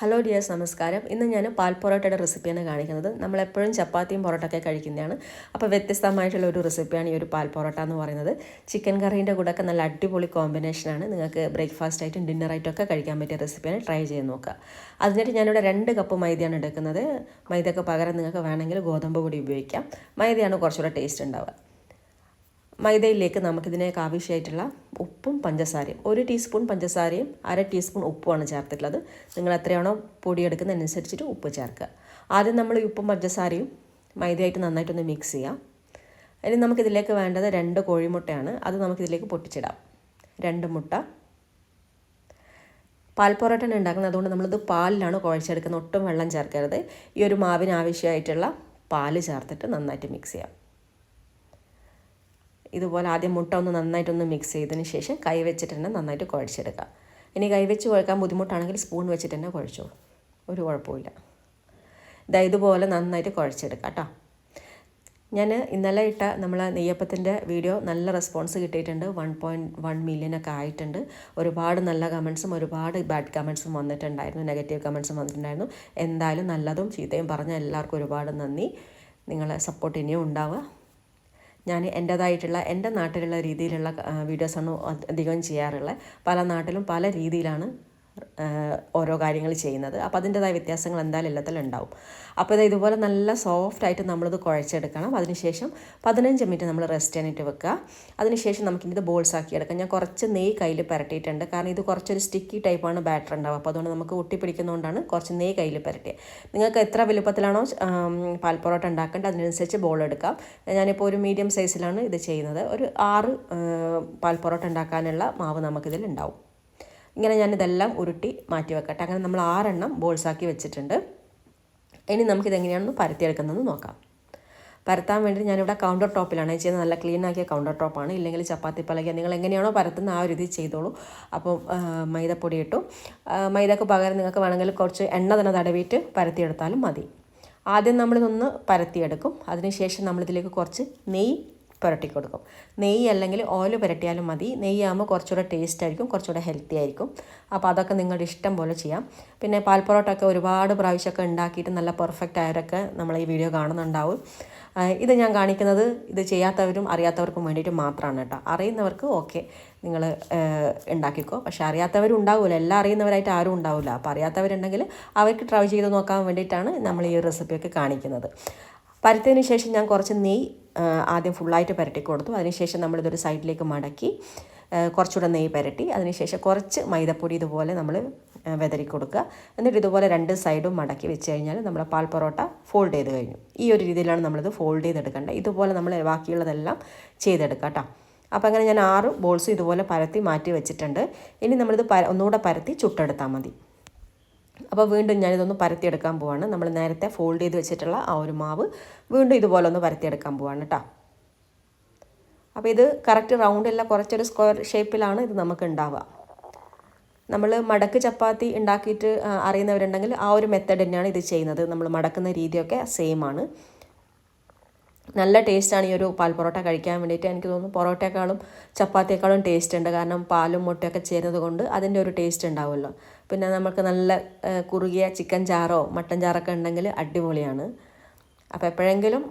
Hello dears നമസ്കാരം. ഇന്ന് ഞാൻ പാൽ പൊറോട്ടയുടെ റെസിപ്പിയാണ് കാണിക്കുന്നത്. നമ്മളെപ്പോഴും ചപ്പാത്തിയും പൊറോട്ടയൊക്കെ കഴിക്കുന്നതാണ്. അപ്പോൾ വ്യത്യസ്തമായിട്ടുള്ള ഒരു റെസിപ്പിയാണ് ഈ ഒരു പാൽ പൊറോട്ട എന്ന് പറയുന്നത്. ചിക്കൻ കറീന്റെ കൂടെയൊക്കെ നല്ല അടിപൊളി കോമ്പിനേഷനാണ് നിങ്ങൾക്ക് ബ്രേക്ക്ഫാസ്റ്റ് ആയിട്ടും ഡിന്നറായിട്ടും ഒക്കെ കഴിക്കാൻ പറ്റിയ റെസിപ്പിയാണ് ട്രൈ ചെയ്ത് നോക്കുക. അതിനായിട്ട് ഞാനിവിടെ രണ്ട് കപ്പ് മൈദയാണ് എടുക്കുന്നത്. മൈദയ്ക്ക് പകരം നിങ്ങൾക്ക് വേണമെങ്കിൽ ഗോതമ്പ് പൊടി ഉപയോഗിക്കാം. മൈദയാണ് കുറച്ചുകൂടെ ടേസ്റ്റ് ഉണ്ടാവുക. മൈദയിലേക്ക് നമുക്കിതിനേക്ക് ആവശ്യമായിട്ടുള്ള ഉപ്പും പഞ്ചസാരയും ഒരു ടീസ്പൂൺ പഞ്ചസാരയും അര ടീസ്പൂൺ ഉപ്പുമാണ് ചേർത്തിട്ടുള്ളത്. നിങ്ങൾ എത്രയാണോ പൊടി എടുക്കുന്നതനുസരിച്ചിട്ട് ഉപ്പ് ചേർക്കുക. ആദ്യം നമ്മൾ ഉപ്പും പഞ്ചസാരയും മൈദയായിട്ട് നന്നായിട്ടൊന്ന് മിക്സ് ചെയ്യാം. ഇനി നമുക്കിതിലേക്ക് വേണ്ടത് രണ്ട് കോഴിമുട്ടയാണ്. അത് നമുക്കിതിലേക്ക് പൊട്ടിച്ചിടാം. രണ്ട് മുട്ട. പാൽ പൊറോട്ടയാണ് ഉണ്ടാക്കുന്നത്. അതുകൊണ്ട് നമ്മളിത് പാലിലാണ് കുഴച്ചെടുക്കുന്നത്. ഒട്ടും വെള്ളം ചേർക്കരുത്. ഈ ഒരു മാവിന് ആവശ്യമായിട്ടുള്ള പാൽ ചേർത്തിട്ട് നന്നായിട്ട് മിക്സ് ചെയ്യാം. ഇതുപോലെ ആദ്യം മുട്ട ഒന്ന് നന്നായിട്ടൊന്ന് മിക്സ് ചെയ്തതിന് ശേഷം കൈ വെച്ചിട്ട് തന്നെ നന്നായിട്ട് കുഴച്ചെടുക്കുക. ഇനി കൈ വെച്ച് കുഴക്കാൻ ബുദ്ധിമുട്ടാണെങ്കിൽ സ്പൂൺ വെച്ചിട്ട് തന്നെ കുഴച്ചോ. ഒരു കുഴപ്പമില്ല ഇതാ ഇതുപോലെ നന്നായിട്ട് കുഴച്ചെടുക്കുക കേട്ടോ. ഞാൻ ഇന്നലെ ഇട്ട നമ്മളെ നെയ്യപ്പത്തിന്റെ വീഡിയോ നല്ല റെസ്പോൺസ് കിട്ടിയിട്ടുണ്ട്. വൺ പോയിന്റ് വൺ മില്യനൊക്കെ ആയിട്ടുണ്ട്. ഒരുപാട് നല്ല കമൻസും ഒരുപാട് ബാഡ് കമൻസും വന്നിട്ടുണ്ടായിരുന്നു. നെഗറ്റീവ് കമൻസും വന്നിട്ടുണ്ടായിരുന്നു. എന്തായാലും നല്ലതും ചീത്തയും പറഞ്ഞ എല്ലാവർക്കും ഒരുപാട് നന്ദി. നിങ്ങളെ സപ്പോർട്ട് ഇനിയും ഉണ്ടാവുക. ഞാൻ എന്റേതായിട്ടുള്ള എന്റെ നാട്ടിലുള്ള രീതിയിലുള്ള വീഡിയോസാണ് അധികം ചെയ്യാറുള്ളത്. പല നാട്ടിലും പല രീതിയിലാണ് ഓരോ കാര്യങ്ങൾ ചെയ്യുന്നത്. അപ്പോൾ അതിന്റെതായ വ്യത്യാസങ്ങൾ എന്തായാലും എല്ലാത്തിലും ഉണ്ടാവും. അപ്പോൾ ഇത് ഇതുപോലെ നല്ല സോഫ്റ്റ് ആയിട്ട് നമ്മളിത് കുഴച്ചെടുക്കണം. അതിനുശേഷം പതിനഞ്ച് മിനിറ്റ് നമ്മൾ റെസ്റ്റ് ചെയ്യാനായിട്ട് വെക്കുക. അതിനുശേഷം നമുക്കിത് ബോൾസ് ആക്കി എടുക്കാം. ഞാൻ കുറച്ച് നെയ്യ് കയ്യിൽ പുരട്ടിയിട്ടുണ്ട്. കാരണം ഇത് കുറച്ചൊരു സ്റ്റിക്കി ടൈപ്പാണ് ബാറ്റർ ഉണ്ടാവുക. അപ്പോൾ അതുകൊണ്ട് നമുക്ക് ഒട്ടിപ്പിടിക്കുന്നതുകൊണ്ടാണ് കുറച്ച് നെയ്യ് കയ്യിൽ പുരട്ടിയത് നിങ്ങൾക്ക് എത്ര വലുപ്പത്തിലാണോ പാൽപ്പൊറോട്ട ഉണ്ടാക്കേണ്ടത് അതിനനുസരിച്ച് ബോൾ എടുക്കാം. ഞാനിപ്പോൾ ഒരു മീഡിയം സൈസിലാണ് ഇത് ചെയ്യുന്നത്. ഒരു ആറ് പാൽപ്പൊറോട്ട ഉണ്ടാക്കാനുള്ള മാവ് നമുക്കിതിൽ ഉണ്ടാവും. ഇങ്ങനെ ഞാൻ ഇതെല്ലാം ഉരുട്ടി മാറ്റി വെക്കട്ടെ. അങ്ങനെ നമ്മൾ ആറെണ്ണം ബോൾസാക്കി വെച്ചിട്ടുണ്ട്. ഇനി നമുക്കിതെങ്ങനെയാണെന്ന് പരത്തിയെടുക്കുന്നതെന്ന് നോക്കാം. പരത്താൻ വേണ്ടി ഞാനിവിടെ കൗണ്ടർ ടോപ്പിലാണ് ചെയ്യുന്നത് നല്ല ക്ലീൻ ആക്കിയ കൗണ്ടർ ടോപ്പാണ് ഇല്ലെങ്കിൽ ചപ്പാത്തി പലക നിങ്ങൾ എങ്ങനെയാണോ പരത്തുന്ന ആ ഒരു രീതി ചെയ്തോളൂ. അപ്പോൾ മൈദപ്പൊടി ഇട്ടു. മൈദക്ക് പകരം നിങ്ങൾക്ക് വേണമെങ്കിൽ കുറച്ച് എണ്ണ തന്നെ തടവിയിട്ട് പരത്തിയെടുത്താലും മതി. ആദ്യം നമ്മളിതൊന്ന് പരത്തിയെടുക്കും. അതിനുശേഷം നമ്മളിതിലേക്ക് കുറച്ച് നെയ്യ് പുരട്ടി കൊടുക്കും നെയ്യ് അല്ലെങ്കിൽ ഓയിൽ പുരട്ടിയാലും മതി. നെയ്യാകുമ്പോൾ കുറച്ചുകൂടെ ടേസ്റ്റ് ആയിരിക്കും കുറച്ചുകൂടെ ഹെൽത്തി ആയിരിക്കും. അപ്പോൾ അതൊക്കെ നിങ്ങളുടെ ഇഷ്ടം പോലെ ചെയ്യാം. പിന്നെ പാൽ പൊറോട്ട ഒരുപാട് പ്രാവശ്യമൊക്കെ ഉണ്ടാക്കിയിട്ട് നല്ല പെർഫെക്റ്റ് ആയവരൊക്കെ നമ്മൾ ഈ വീഡിയോ കാണുന്നുണ്ടാവും. ഇത് ഞാൻ കാണിക്കുന്നത് ഇത് ചെയ്യാത്തവരും അറിയാത്തവർക്കും വേണ്ടിയിട്ട് മാത്രമാണ് കേട്ടോ. അറിയുന്നവർക്ക് ഓക്കെ നിങ്ങൾ ഉണ്ടാക്കിക്കോ. പക്ഷേ അറിയാത്തവരും ഉണ്ടാവില്ല എല്ലാം അറിയുന്നവരായിട്ട് ആരും ഉണ്ടാവില്ല അപ്പോൾ അറിയാത്തവരുണ്ടെങ്കിൽ അവർക്ക് ട്രൈ ചെയ്ത് നോക്കാൻ വേണ്ടിയിട്ടാണ് നമ്മൾ ഈ റെസിപ്പിയൊക്കെ കാണിക്കുന്നത്. പരത്തിയതിന് ശേഷം ഞാൻ കുറച്ച് നെയ്യ് ആദ്യം ഫുള്ളായിട്ട് പുരട്ടി കൊടുത്തു. അതിനുശേഷം നമ്മളിതൊരു സൈഡിലേക്ക് മടക്കി കുറച്ചുകൂടെ നെയ്യ് പുരട്ടി. അതിനുശേഷം കുറച്ച് മൈദപ്പൊടി ഇതുപോലെ നമ്മൾ വെതറി കൊടുക്കുക. എന്നിട്ട് ഇതുപോലെ രണ്ട് സൈഡും മടക്കി വെച്ച് കഴിഞ്ഞാൽ നമ്മുടെ പാൽ പൊറോട്ട ഫോൾഡ് ചെയ്ത് കഴിഞ്ഞു. ഈ ഒരു രീതിയിലാണ് നമ്മളിത് ഫോൾഡ് ചെയ്തെടുക്കേണ്ടത്. ഇതുപോലെ നമ്മൾ ബാക്കിയുള്ളതെല്ലാം ചെയ്തെടുക്കാം കേട്ടോ. അപ്പോൾ അങ്ങനെ ഞാൻ ആറ് ബോൾസും ഇതുപോലെ പരത്തി മാറ്റി വെച്ചിട്ടുണ്ട്. ഇനി നമ്മളിത് പ ഒന്നുകൂടെ പരത്തി ചുട്ടെടുത്താൽ മതി. അപ്പോൾ വീണ്ടും ഞാനിതൊന്ന് പരത്തിയെടുക്കാൻ പോവാണ്. നമ്മൾ നേരത്തെ ഫോൾഡ് ചെയ്ത് വെച്ചിട്ടുള്ള ആ ഒരു മാവ് വീണ്ടും ഇതുപോലെ ഒന്ന് പരത്തിയെടുക്കാൻ പോവാണ് കേട്ടോ അപ്പോൾ ഇത് കറക്റ്റ് അല്ല കുറച്ചൊരു സ്ക്വയർ ഷേപ്പിലാണ് ഇത് നമുക്ക് ഉണ്ടാവുക. നമ്മൾ മടക്ക് ചപ്പാത്തി ഉണ്ടാക്കിയിട്ട് അറിയുന്നവരുണ്ടെങ്കിൽ ആ ഒരു മെത്തേഡ് തന്നെയാണ് ഇത് ചെയ്യുന്നത്. നമ്മൾ മടക്കുന്ന രീതിയൊക്കെ സെയിം ആണ്. നല്ല ടേസ്റ്റാണ് ഈ ഒരു പാൽ പൊറോട്ട കഴിക്കാൻ വേണ്ടിയിട്ട് എനിക്ക് തോന്നുന്നു. പൊറോട്ടയെക്കാളും ചപ്പാത്തിയേക്കാളും ടേസ്റ്റ് ഉണ്ട്. കാരണം പാലും മുട്ടയൊക്കെ ചേരുന്നത് കൊണ്ട് അതിന്റെ ഒരു ടേസ്റ്റ് ഉണ്ടാവുമല്ലോ. പിന്നെ നമുക്ക് നല്ല കുറുകിയ ചിക്കൻ ചാറോ മട്ടൻ ചാറൊക്കെ ഉണ്ടെങ്കിൽ അടിപൊളിയാണ്. അപ്പോൾ എപ്പോഴെങ്കിലും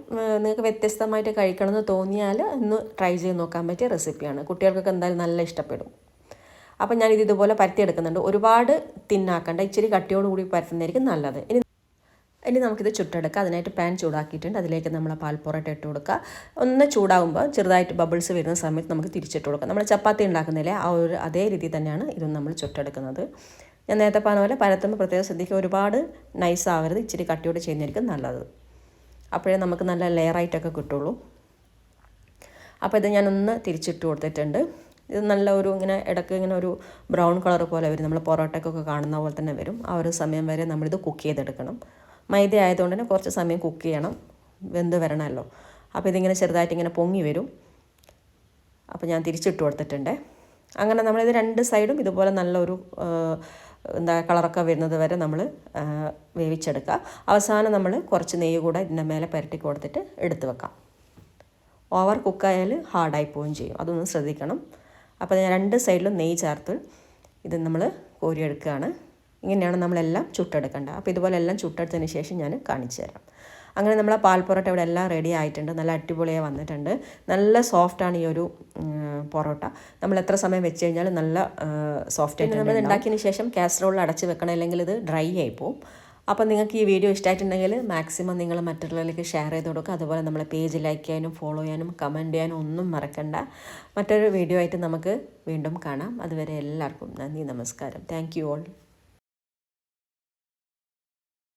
നിങ്ങൾക്ക് വ്യത്യസ്തമായിട്ട് കഴിക്കണമെന്ന് തോന്നിയാൽ ഒന്ന് ട്രൈ ചെയ്ത് നോക്കാൻ പറ്റിയ റെസിപ്പിയാണ്. കുട്ടികൾക്കൊക്കെ എന്തായാലും നല്ല ഇഷ്ടപ്പെടും. അപ്പോൾ ഇത് ഇതുപോലെ പരത്തിയെടുക്കുന്നുണ്ട്. ഒരുപാട് തിന്നാക്കണ്ട ഇച്ചിരി കട്ടിയോടുകൂടി പരത്തുന്നതായിരിക്കും നല്ലത്. ഇനി ഇനി നമുക്കിത് ചുട്ടെടുക്കാം. അതിനായിട്ട് പാൻ ചൂടാക്കിയിട്ടുണ്ട്. അതിലേക്ക് നമ്മൾ പാൽ പൊറോട്ട ഇട്ട് കൊടുക്കുക. ഒന്ന് ചൂടാകുമ്പോൾ ചെറുതായിട്ട് ബബിൾസ് വരുന്ന സമയത്ത് നമുക്ക് തിരിച്ചിട്ട് കൊടുക്കാം. നമ്മൾ ചപ്പാത്തി ഉണ്ടാക്കുന്നില്ലേ ആ ഒരു അതേ രീതിയിൽ തന്നെയാണ് ഇതും നമ്മൾ ചുട്ടെടുക്കുന്നത്. ഞാൻ നേരത്തെ പറഞ്ഞ പോലെ പരത്തുമ്പോൾ പ്രത്യേകം ശ്രദ്ധിക്കുക. ഒരുപാട് നൈസ് ആവരുത്. ഇച്ചിരി കട്ടിയോട് ചെയ്യുന്നതായിരിക്കും നല്ലത്. അപ്പോഴേ നമുക്ക് നല്ല ലെയറായിട്ടൊക്കെ കിട്ടുള്ളൂ. അപ്പോൾ ഇത് ഞാനൊന്ന് തിരിച്ചിട്ട് കൊടുത്തിട്ടുണ്ട്. ഇത് നല്ല ഒരു ഇങ്ങനെ ഇടയ്ക്ക് ഇങ്ങനെ ഒരു ബ്രൗൺ കളർ പോലെ വരും. നമ്മൾ പൊറോട്ടയ്ക്കൊക്കെ കാണുന്ന പോലെ തന്നെ വരും. ആ ഒരു സമയം വരെ നമ്മളിത് കുക്ക് ചെയ്തെടുക്കണം. മൈദ ആയതുകൊണ്ട് തന്നെ കുറച്ച് സമയം കുക്ക് ചെയ്യണം. വെന്ത് വരണമല്ലോ. അപ്പോൾ ഇതിങ്ങനെ ചെറുതായിട്ട് ഇങ്ങനെ പൊങ്ങി വരും. അപ്പോൾ ഞാൻ തിരിച്ചിട്ട് കൊടുത്തിട്ടുണ്ട്. അങ്ങനെ നമ്മളിത് രണ്ട് സൈഡും ഇതുപോലെ നല്ലൊരു എന്താ കളറൊക്കെ വരുന്നത് വരെ നമ്മൾ വേവിച്ചെടുക്കുക. അവസാനം നമ്മൾ കുറച്ച് നെയ്യ് കൂടെ ഇതിന്റെ മേലെ പുരട്ടി കൊടുത്തിട്ട് എടുത്ത് വെക്കാം. ഓവർ കുക്കായാൽ ഹാർഡായി പോവുകയും ചെയ്യും. അതൊന്ന് ശ്രദ്ധിക്കണം. അപ്പോൾ ഞാൻ രണ്ട് സൈഡിലും നെയ്യ് ചേർത്ത് ഇത് നമ്മൾ കോരിയെടുക്കുകയാണ്. ഇങ്ങനെയാണ് നമ്മളെല്ലാം ചുട്ടെടുക്കേണ്ടത്. അപ്പോൾ ഇതുപോലെ എല്ലാം ചുട്ടെടുത്തതിന് ശേഷം ഞാൻ കാണിച്ചു തരാം അങ്ങനെ നമ്മളെ പാൽ പൊറോട്ട ഇവിടെ എല്ലാം റെഡി ആയിട്ടുണ്ട്. നല്ല അടിപൊളിയായി വന്നിട്ടുണ്ട്. നല്ല സോഫ്റ്റാണ് ഈ ഒരു പൊറോട്ട. നമ്മൾ എത്ര സമയം വെച്ച് കഴിഞ്ഞാൽ നല്ല സോഫ്റ്റ് ആയിട്ട് നമ്മൾ ഉണ്ടാക്കിയതിന് ശേഷം കാസറോളിൽ അടച്ച് വെക്കണം. അല്ലെങ്കിൽ ഇത് ഡ്രൈ ആയി പോകും അപ്പോൾ നിങ്ങൾക്ക് ഈ വീഡിയോ ഇഷ്ടമായിട്ടുണ്ടെങ്കിൽ മാക്സിമം നിങ്ങൾ മറ്റുള്ളവരിലേക്ക് ഷെയർ ചെയ്ത് കൊടുക്കുക. അതുപോലെ നമ്മളെ പേജ് ലൈക്ക് ചെയ്യാനും ഫോളോ ചെയ്യാനും കമന്റ് ചെയ്യാനും ഒന്നും മറക്കണ്ട. മറ്റൊരു വീഡിയോ ആയിട്ട് നമുക്ക് വീണ്ടും കാണാം. അതുവരെ എല്ലാവർക്കും നന്ദി നമസ്കാരം. Thank you all